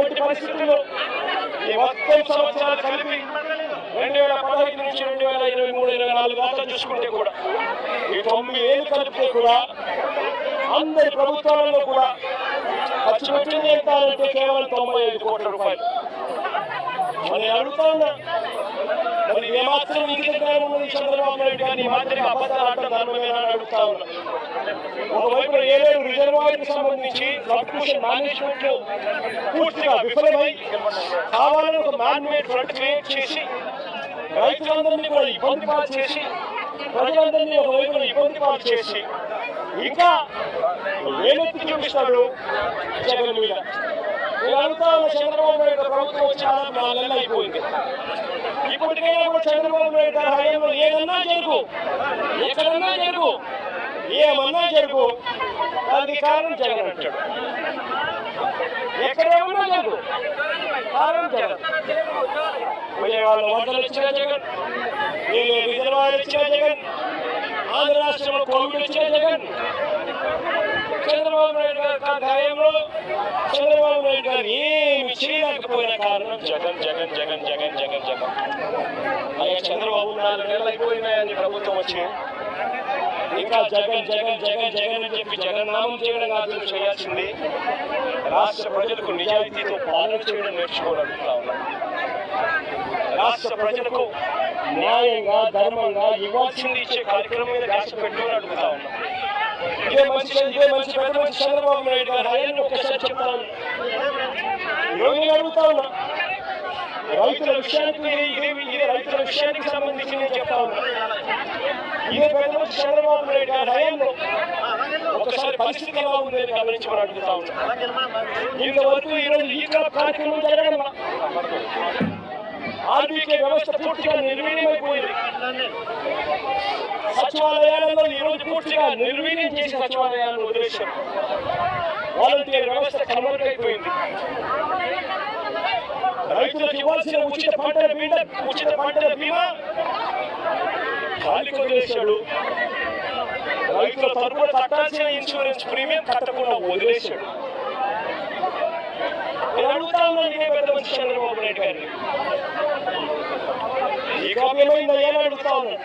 ఎటువంటి పరిస్థితుల్లో ఈ మొత్తం సంవత్సరాలు కలిపి రెండు వేల పదహైదు నుంచి రెండు వేల ఇరవై మూడు ఇరవై నాలుగు దాకా చూసుకుంటే కూడా ఈ తొమ్మిది ఏళ్ళు కలిపితే కూడా అందరి ప్రభుత్వాలలో కూడా ఖర్చు పెట్టింది ఎంత అంటే కేవలం తొంభై ఐదు కోట్ల రూపాయలు. మనం అడుగుతా ఉన్నా మరి ఏమాత్రం ఇంగిత జ్ఞానం ఉన్నది చంద్రబాబు నాయుడు కానీ ఈ మాదిరిగా అబద్ధాలు ఆడటం ధర్మమేనా అని అడుగుతా ఉన్నా. ఒకవైపు ఏలేరు రిజర్వాయర్ సంబంధించి ఫ్లడ్ మిషన్ మేనేజ్మెంట్లో పూర్తిగా విఫలమై కావాలని ఒక మ్యాన్ మేడ్ ఫ్లడ్ క్రియేట్ చేసి రైతులందరినీ కూడా ఇబ్బంది పాలు చేసి ప్రజలందరినీ ఒకవైపు ఇబ్బంది పాలు చేసి ఇంకా ఏమెత్తి చూపిస్తాడు జగన్ మీద. నేను అడుగుతా ఉన్న చంద్రబాబు నాయుడు ప్రభుత్వం వచ్చి నాలుగు అయిపోయింది. ఇప్పటికైనా చంద్రబాబు నాయుడు గారి హయాంలో ఏదన్నా జరుగు. ఎక్కడన్నా జరుగు. ఏమన్నా జరుగు. అది కారణం జగన్ అంటాడు ఎక్కడేమన్నా జరుగు. కారణం జగన్ విజయవాడలో వరదలు వచ్చిన జగన్. నేను రిజర్వాయర్ వచ్చిన జగన్. ఆంధ్ర రాష్ట్రంలో కోవిడ్ వచ్చిన జగన్. చంద్రబాబు నాయుడు గారి చంద్రబాబు నాయుడు గారు ఏమి చేయలేకపోయిన కారణం జగన్ జగన్ జగన్ జగన్ జగన్ జగన్. అయ్యా చంద్రబాబు నాలుగు నెలలు అయిపోయినాయని ప్రభుత్వం వచ్చి ఇంకా జగన్ జగన్ జగన్ జగన్ అని చెప్పి జగన్ నామం చేయడం కాదు చేయాల్సింది రాష్ట్ర ప్రజలకు నిజాయితీతో పాలన చేయడం నేర్చుకోవాలనుకుంటా ఉన్నాను రాష్ట్ర ప్రజలకు న్యాయంగా ధర్మంగా ఇవ్వాల్సింది ఇచ్చే కార్యక్రమం మీద ధ్యాస పెట్టు అడుగుతా ఉన్నాం. ఇదే మంచి ఇదే మంచి పెద్ద మంచి చంద్రబాబు నాయుడు గారు. ఆయన్ని ఒక్కసారి చెప్తాను ఈరోజు నేను అడుగుతా ఉన్నా. రైతుల విషయానికి ఇదే రైతుల విషయానికి సంబంధించి నేను చెప్తా ఉన్నా. ఇదే పెద్ద మంచి చంద్రబాబు నాయుడు గారు. ఆయన్ని ఒకసారి పరిస్థితి ఎలా ఉంది అని గమనించి మనం అడుగుతా ఉన్నాం. ఇంతవరకు ఈరోజు ఈ కార్యక్రమం జరగడం ఆర్బీకే వ్యవస్థ పూర్తిగా సచివాలయాలలో ఈ రోజు పూర్తిగా నిర్వీర్యం చేసి సచివాలయాలను వదిలేశారు వాలంటీర్ వ్యవస్థ కనుమరుగైపోయింది. రైతులకు ఇవ్వాల్సిన ఉచిత పంటల బీమా ఉచిత పంటల బీమా ఖాళీ వదిలేశాడు రైతుల తరపున కట్టాల్సిన ఇన్సూరెన్స్ ప్రీమియం కట్టకుండా వదిలేశాడు. నేను అడుగుతా ఉన్నాను ఇదే పెద్ద మంచి చంద్రబాబు నాయుడు గారిని. ఈ కాపీ ఏమని అడుగుతా ఉన్నాను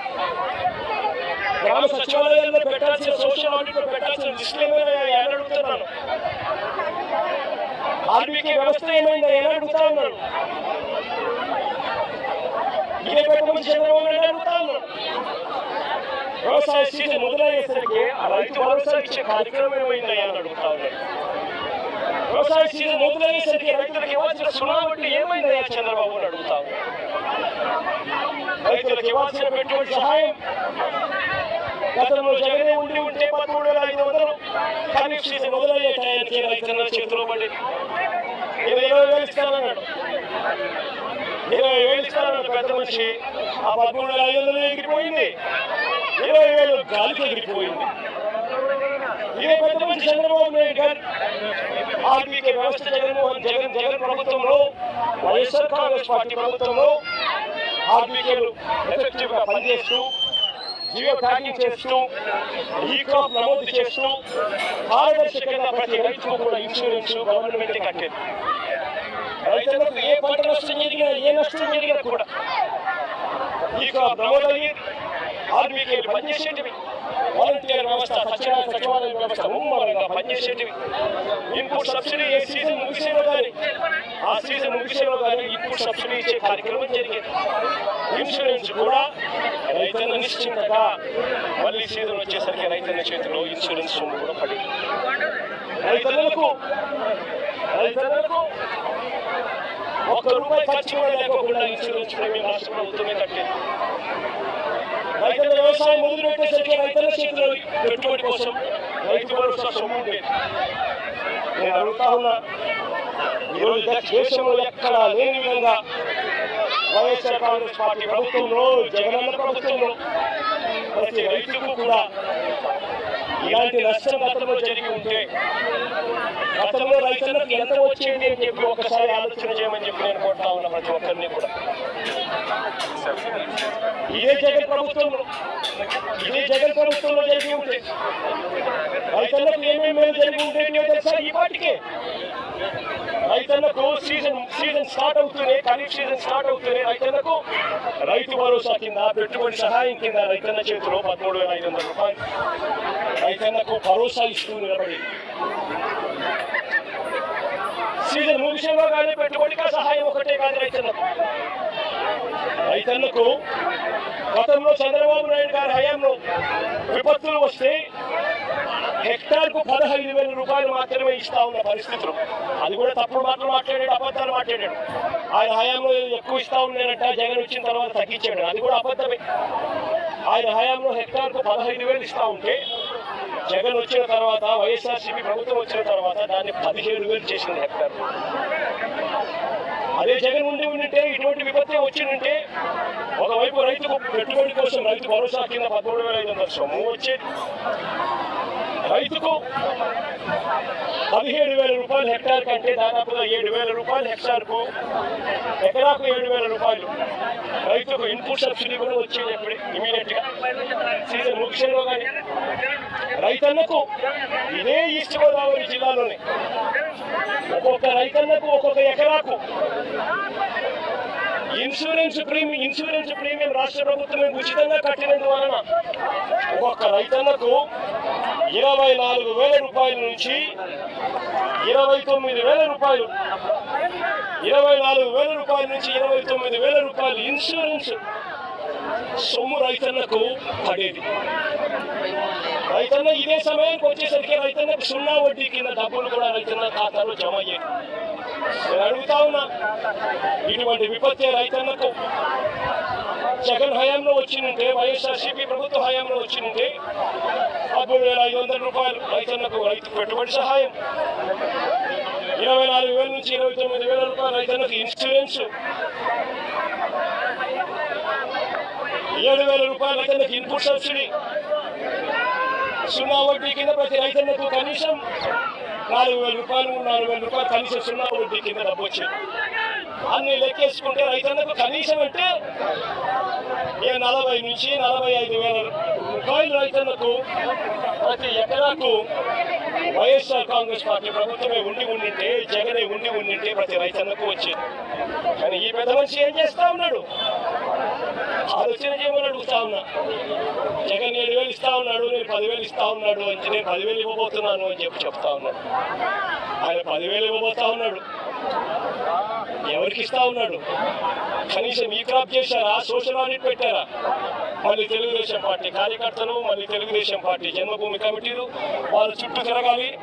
గ్రామ సచివాలయాల్లో పెట్టాల్సిన సోషల్ ఆడిట్ పెట్టాల్సిన లిస్టులు ఏమైనా ఏమని అడుగుతున్నాను ఆర్బీకే వ్యవస్థ ఏమైందో ఏమని అడుగుతా ఉన్నాను ఇదే పెద్ద చంద్రబాబు నాయుడు అడుగుతా ఉన్నాను వ్యవసాయ సీజన్ మొదలయ్యేసరికి ఆ రైతు భరోసా ఇచ్చే కార్యక్రమం ఏమైందా అని అడుగుతా ఉన్నాను వ్యవసాయ సీజన్ మొదలయ్యేసరికి రైతులకు ఇవ్వాల్సిన సునాబట్టి వడ్డీ ఏమైందయ్యా చంద్రబాబు అని అడుగుతా ఉన్నాను రైతులకు ఇవ్వాల్సిన పెట్టుబడి సహాయం గతంలో జగనే ఉండి ఉంటే పదమూడు వేల ఐదు వందలు ఖరీఫ్ సీజన్ మొదలయ్యే టయానికి రైతుల చేతిలో పడి ఇరవై ఇరవై వేలు ఇస్తానన్నాడు. ఇరవై వేలు ఇస్తానన్నాడు పెద్ద మనిషి. ఆ పదమూడు వేల ఐదు వందలు ఎగిరిపోయింది. ఇరవై వేలు గాలికి ఎగిరిపోయింది. ఇదే పెద్ద మనిషి చంద్రబాబు నాయుడు గారు? ఆర్బీకే వ్యవస్థ జగన్మోహన్ జగన్ జగన్ ప్రభుత్వంలో వైఎస్ఆర్ కాంగ్రెస్ పార్టీ ప్రభుత్వంలో ఆర్బీకేలు ఎఫెక్టివ్గా పనిచేస్తూ జియో ట్యాగింగ్ చేస్తూ ఈ క్రాప్ నమోదు చేస్తూ పారదర్శకంగా ప్రతి రైతుకు కూడా ఇన్సూరెన్స్ గవర్నమెంట్ కట్టేది. రైతులకు ఏ పంట నష్టం జరిగినా ఏ నష్టం జరిగినా కూడా ఈ క్రాప్ నమోదయ్యి ఆర్బీకేలు పనిచేసేటివి. వాలంటీర్ వ్యవస్థ సచివాలయ సచివాలయ వ్యవస్థ ముమ్మరంగా పనిచేసేటివి. ఇన్పుట్ సబ్సిడీ ఏ సీజన్ ముగిసేలో కానీ ఆ సీజన్ ముగిసేలో కానీ సబ్సిడీ ఇచ్చే కార్యక్రమం జరిగింది. ఇన్సూరెన్స్ కూడా రైతన్న నిశ్చింతగా మళ్ళీ సీజన్ వచ్చేసరికి రైతన్న చేతిలో ఇన్సూరెన్స్ సొమ్ము కూడా పడింది. రైతులకు రైతులకు ఒక్క రూపాయి ఖర్చు కూడా లేకుండా ఇన్సూరెన్స్ ప్రీమియం రాష్ట్ర ప్రభుత్వమే కట్టింది. రైతుల వ్యవసాయం మొదలు పెట్టేసరికి రైతుల చేతిలో పెట్టుబడి కోసం రైతు భరోసా సొమ్ము ఉండేది. నేను అడుగుతా ఉన్నా ఈరోజు దేశంలో ఎక్కడా లేని విధంగా వైఎస్ఆర్ కాంగ్రెస్ పార్టీ ప్రభుత్వంలో జగనన్న ప్రభుత్వంలో ప్రతి రైతుకు కూడా ఇలాంటి నష్టం గతంలో జరిగి ఉంటే గతంలో రైతులకు ఎంత వచ్చేది అని చెప్పి ఒకసారి ఆలోచన చేయమని చెప్పి నేను కోరుతా ఉన్నా ప్రతి ఒక్కరిని కూడా. ఇదే జగన్ ప్రభుత్వంలో ఇదే జగన్ ప్రభుత్వంలో జరిగి ఉంటే రైతులకు ఏమేమి మేలు జరిగి ఉండేటివో తెలుసా ఈ పాటికే? రైతన్నకు సీజన్ సీజన్ స్టార్ట్ అవుతూనే ఖరీఫ్ సీజన్ స్టార్ట్ అవుతూనే రైతన్నకు రైతు భరోసా కింద పెట్టుబడి సహాయం కింద రైతన్న చేతిలో పదమూడు వేల ఐదు వందల రూపాయలు. రైతన్నకు భరోసా ఇస్తూ నిలబడి. సీజన్ ముగిసేవా కానీ పెట్టుబడిగా సహాయం ఒకటే కాదు రైతన్నకు. రైతన్నకు గతంలో చంద్రబాబు నాయుడు గారి హయాంలో విపత్తులు వస్తే హెక్టార్కు పదహైదు వేల రూపాయలు మాత్రమే ఇస్తా ఉన్న పరిస్థితులు. అది కూడా తప్పుడు మాటలు మాట్లాడాడు అబద్ధాలు మాట్లాడాడు. ఆయన హయాంలో ఎక్కువ ఇస్తా ఉన్నారంట జగన్ వచ్చిన తర్వాత తగ్గించాడు. అది కూడా అబద్ధమే. ఆయన హయాంలో హెక్టార్కు పదహైదు వేలు ఇస్తా ఉంటే జగన్ వచ్చిన తర్వాత వైఎస్ఆర్సీపీ ప్రభుత్వం వచ్చిన తర్వాత దాన్ని పదిహేడు వేలు చేసింది హెక్టార్. అదే జగన్ ఉండి ఉండింటే ఇటువంటి విపత్తే వచ్చిందంటే ఒకవైపు రైతుకు పెట్టుబడి కోసం రైతు భరోసా కింద పదమూడు వేల ఐదు వందల సొమ్ము వచ్చేది. రైతుకు పదిహేడు వేల రూపాయలు హెక్టార్ కంటే దాదాపుగా ఏడు వేల రూపాయలు హెక్టార్కు ఎకరాకు ఏడు వేల రూపాయలు రైతుకు ఇన్పుట్ సబ్సిడీ కూడా వచ్చేది ఇప్పుడు ఇమీడియట్గా. సీజన్ ముగిసేలో కానీ రైతన్నకు ఇదే ఈస్ట్ గోదావరి జిల్లాలోనే. ఒక్కొక్క రైతన్నకు ఒక్కొక్క ఎకరాకు ఇన్సూరెన్స్ ప్రీమియం ఇన్సూరెన్స్ ప్రీమియం రాష్ట్ర ప్రభుత్వం ఉచితంగా కట్టినందువలన ఒక్కొక్క రైతన్నకు ఇరవై నాలుగు వేల రూపాయల నుంచి ఇరవై తొమ్మిది వేల రూపాయలు ఇరవై నాలుగు వేల రూపాయల నుంచి ఇరవై తొమ్మిది వేల రూపాయలు ఇన్సూరెన్స్ సొమ్ము రైతన్నకు పడేది. రైతన్న ఇదే సమయానికి వచ్చేసరికి రైతన్నకు సున్నా వడ్డీ కింద డబ్బులు కూడా రైతన్న ఖాతాలో జమ అయ్యేది. నేను అడుగుతా ఉన్నా ఇటువంటి విపత్తే రైతన్నకు జగన్ హయాంలో వచ్చిందంటే వైఎస్ఆర్సీపీ ప్రభుత్వ హయాంలో వచ్చిందంటే పదమూడు వేల ఐదు వందల రూపాయలు రైతన్నకు రైతు పెట్టుబడి సహాయం. ఇరవై నాలుగు వేల నుంచి ఇరవై తొమ్మిది వేల రూపాయలు రైతన్నకు ఇన్సూరెన్స్. ఏడు వేల రూపాయలు రైతన్నకు ఇన్పుట్ సబ్సిడీ. సున్నా వడ్డీ కింద ప్రతి రైతన్నకు కనీసం నాలుగు వేల రూపాయలు నాలుగు వేల రూపాయలు కనీసం సున్నా వడ్డీ కింద డబ్బు వచ్చింది అన్ని లెక్కేసుకుంటే రైతన్నకు కనీసం అంటే ఏ నలభై నుంచి నలభై ఐదు వేల రూపాయలు రైతన్నకు ప్రతి ఎకరాకు వైఎస్ఆర్ కాంగ్రెస్ పార్టీ ప్రభుత్వమే ఉండి ఉండింటే జగనే ఉండి ఉండింటే ప్రతి రైతన్నకు వచ్చేది. కానీ ఈ పెద్ద మనిషి ఏం చేస్తా ఉన్నాడు? ఆలోచన చేయమని అడుగుతా ఉన్నా. జగన్ ఏడు వేలు ఇస్తా ఉన్నాడు? నేను పదివేలు ఇస్తా ఉన్నాడు అని నేను పదివేలు ఇవ్వబోతున్నాను అని చెప్పి చెప్తా ఉన్నాడు ఆయన పదివేలు ఇవ్వబోతా ఉన్నాడు. ఎవరికి ఇస్తా ఉన్నాడు? కనీసం ఈ క్రాప్ చేశారా? సోషల్ ఆడిట్ పెట్టారా? మళ్ళీ తెలుగుదేశం పార్టీ కార్యకర్తలు మళ్ళీ తెలుగుదేశం పార్టీ జన్మభూమి కమిటీలు వాళ్ళ చుట్టూ తిరగాలి.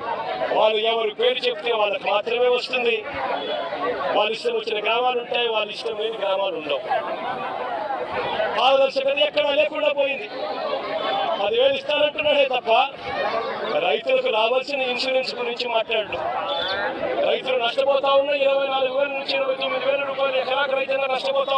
వాళ్ళు ఎవరు పేరు చెప్తే వాళ్ళకి మాత్రమే వస్తుంది. వాళ్ళ ఇష్టం వచ్చిన గ్రామాలు ఉంటాయి వాళ్ళ ఇష్టం లేని గ్రామాలు ఉండవు. పారదర్శకత ఎక్కడా లేకుండా పోయింది. పదివేలు ఇస్తానంటున్నాడే తప్ప రైతులకు రావాల్సిన ఇన్సూరెన్స్ గురించి మాట్లాడు రైతులు నష్టపోతా ఉన్న ఇరవై నాలుగు వేల నుంచి ఇరవై తొమ్మిది వేల రూపాయలు ఎకరాకు రైతులు నష్టపోతా